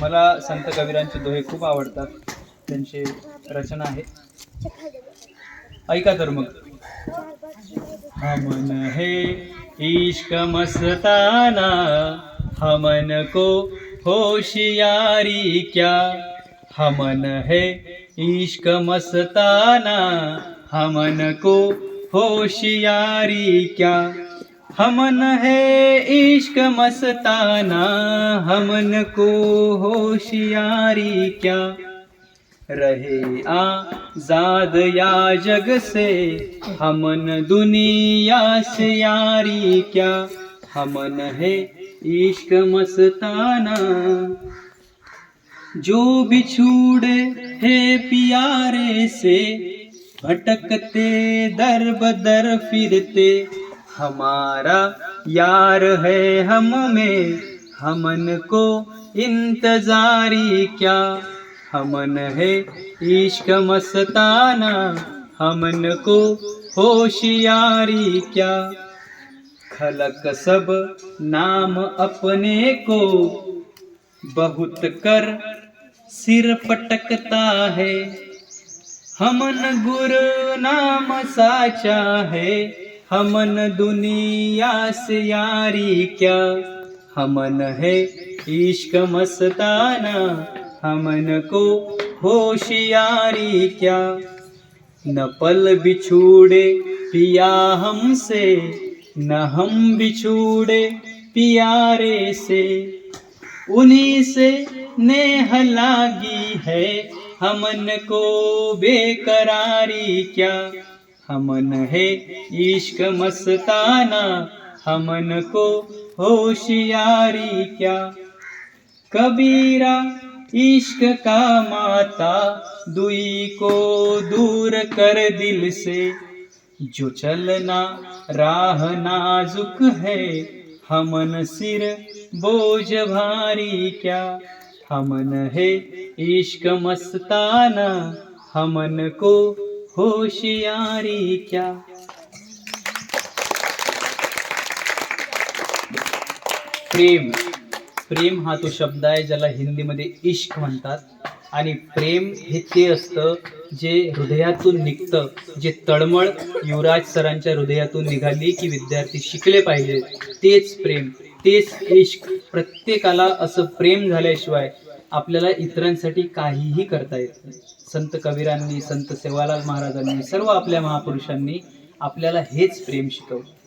मला संत कबीरांचे दोहे खूप आवडतात. त्यांचे रचना आहे. ऐका तर मग. हमन है इश्क मस्ताना हमन को होशियारी क्या? हमन है इश्क मस्ताना हमन को होशियारी क्या? हमन है इश्क मस्ताना हमन को होशियारी क्या? रहे आज़ाद या जग से हमन दुनिया से यारी क्या? हमन है इश्क मस्ताना, जो बिछूड़े है प्यारे से, भटकते दर बदर फिरते हमारा यार है हम में, हमन को इंतजारी क्या? हमन है इश्क मस्ताना, हमन को होशियारी क्या? खलक सब नाम अपने को, बहुत कर सिर पटकता है। हमन गुरु नाम साचा है हमन दुनिया से यारी क्या? हमन है इश्क मस्ताना, हमन को होशियारी क्या? न पल बिछूड़े पिया हमसे, न हम बिछूड़े प्यारे से। उन्हीं से नेह लागी है हमन को बेकरारी क्या? हमन है इश्क मस्ताना, हमन को होशियारी क्या? कबीरा इश्क का माता, दुई को दूर कर दिल से। जो चलना राह नाजुक है, हमन सिर बोझ भारी क्या? हमन है इश्क मस्ताना, हमन को होशियारी क्या प्रेम. प्रेम हा तो शब्द आहे ज्याला हिंदीमध्ये इश्क म्हणतात. आणि प्रेम हे ते असतं जे हृदयातून निघतं जे तळमळ युवराज सरांच्या हृदयातून निघाली की विद्यार्थी शिकले पाहिजे तेच प्रेम तेच इश्क. प्रत्येकाला असं प्रेम झाल्याशिवाय आपल्याला इतरांसाठी काहीही करता येत नाही. संत कबीरांनी संत सेवालाल महाराजांनी सर्व आपल्या महापुरुषांनी आपल्याला हेच प्रेम शिकवलं.